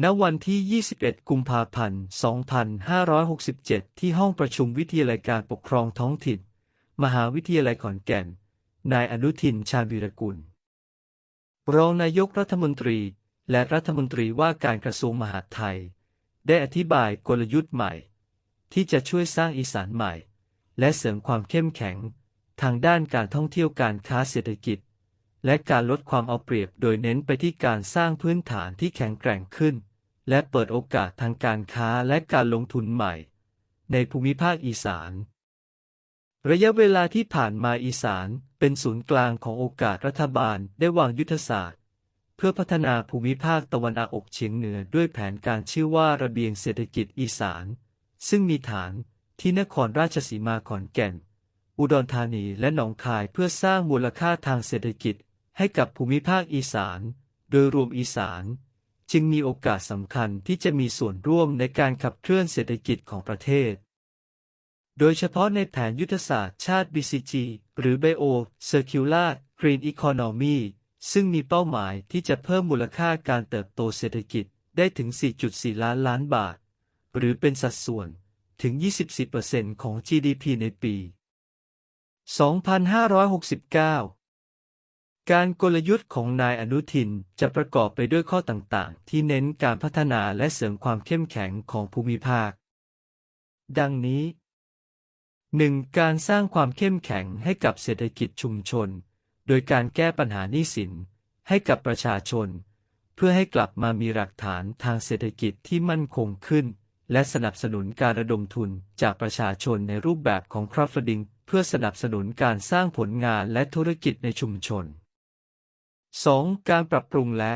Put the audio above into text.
ณวันที่ 21 กุมภาพันธ์ 2567 ที่ห้องประชุมวิทยาลัยการปกครองท้องถิ่น มหาวิทยาลัยขอนแก่น นายอนุทิน ชาญวีรกุล รองนายกรัฐมนตรี และรัฐมนตรีว่าการกระทรวงมหาดไทย ได้อธิบายกลยุทธ์ใหม่ ที่จะช่วยสร้างอีสานใหม่ และเสริมความเข้มแข็ง ทางด้านการท่องเที่ยวการค้าเศรษฐกิจ และการลดความเอาเปรียบโดยเน้นไปที่การสร้างพื้นฐานที่แข็งแกร่งขึ้น และเปิดโอกาสทางการค้าและการลงทุนใหม่ ในภูมิภาคอีสาน ระยะเวลาที่ผ่านมาอีสานเป็นศูนย์กลางของโอกาสรัฐบาลได้วางยุทธศาสตร์ เพื่อพัฒนาภูมิภาคตะวันออกเฉียงเหนือด้วยแผนการชื่อว่าระเบียงเศรษฐกิจอีสาน ซึ่งมีฐานที่นครราชสีมาขอนแก่น อุดรธานีและหนองคายเพื่อสร้างมูลค่าทางเศรษฐกิจ ให้กับภูมิภาคอีสาน โดยรวมอีสาน จึงมีโอกาสสำคัญที่จะมีส่วนร่วมในการขับเคลื่อนเศรษฐกิจของประเทศ โดยเฉพาะในแผนยุทธศาสตร์ชาติ BCG หรือ Bio Circular Green Economy ซึ่งมีเป้าหมายที่จะเพิ่มมูลค่าการเติบโตเศรษฐกิจได้ถึง 4.4 ล้านล้านบาท หรือเป็นสัดส่วนถึง 24%ของ GDP ในปี 2569 การกลยุทธ์ของนายอนุทินจะประกอบไปด้วยข้อต่างๆ ที่เน้นการพัฒนาและเสริมความเข้มแข็งของภูมิภาค ดังนี้ 1. การสร้างความเข้มแข็งให้กับเศรษฐกิจชุมชน โดยการแก้ปัญหาหนี้สิน ให้กับประชาชน เพื่อให้กลับมามีหลักฐานทางเศรษฐกิจที่มั่นคงขึ้น และสนับสนุนการระดมทุนจากประชาชนในรูปแบบของ crowdfunding เพื่อสนับสนุนการสร้างผลงานและธุรกิจในชุมชน 2. การปรับปรุงและ